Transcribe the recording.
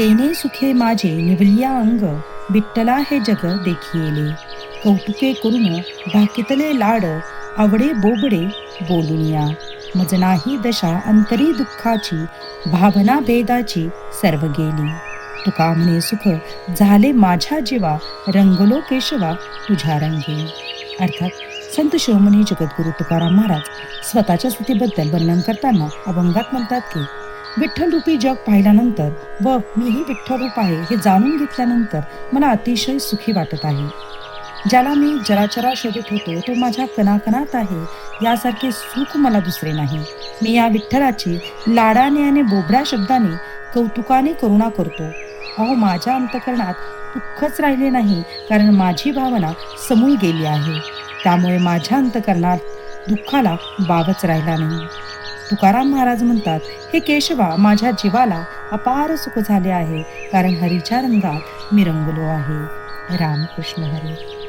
तेने सुखे माझे निवलिया अंग विठ्ठला हे जग देखिले कौतुके करून भाकितले लाड आवडे बोबडे बोलुनिया. मज नाही दशा अंतरी दुःखाची भावना भेदाची सर्व गेली. तुका म्हणे सुख झाले माझ्या जीवा रंगलो केशवा तुझ्या रंगे. अर्थात संत शिरोमणी जगद्गुरु तुकाराम महाराज स्वतःच्या स्थितीबद्दल वर्णन करताना अभंगात म्हणतात की विठ्ठलरूपी जग पाहिल्यानंतर व मीही विठ्ठलरूप आहे हे जाणून घेतल्यानंतर मला अतिशय सुखी वाटत आहे. ज्याला मी जराचरा शोधत होतो तो माझ्या कणाकणात आहे यासारखे सुख मला दुसरे नाही. मी या विठ्ठलाची लाडाने आणि बोबड्या शब्दाने कौतुकाने करुणा करतो. अहो माझ्या अंतकरणात दुःखच राहिले नाही कारण माझी भावना समूळ गेली आहे. त्यामुळे माझ्या अंतकरणात दुःखाला बावच राहिला नाही. तुकाराम महाराज म्हणतात हे केशवा माझ्या जीवाला अपार सुख झाले आहे कारण हरीच्या रंगात मी रंगलो आहे. रामकृष्ण हरी.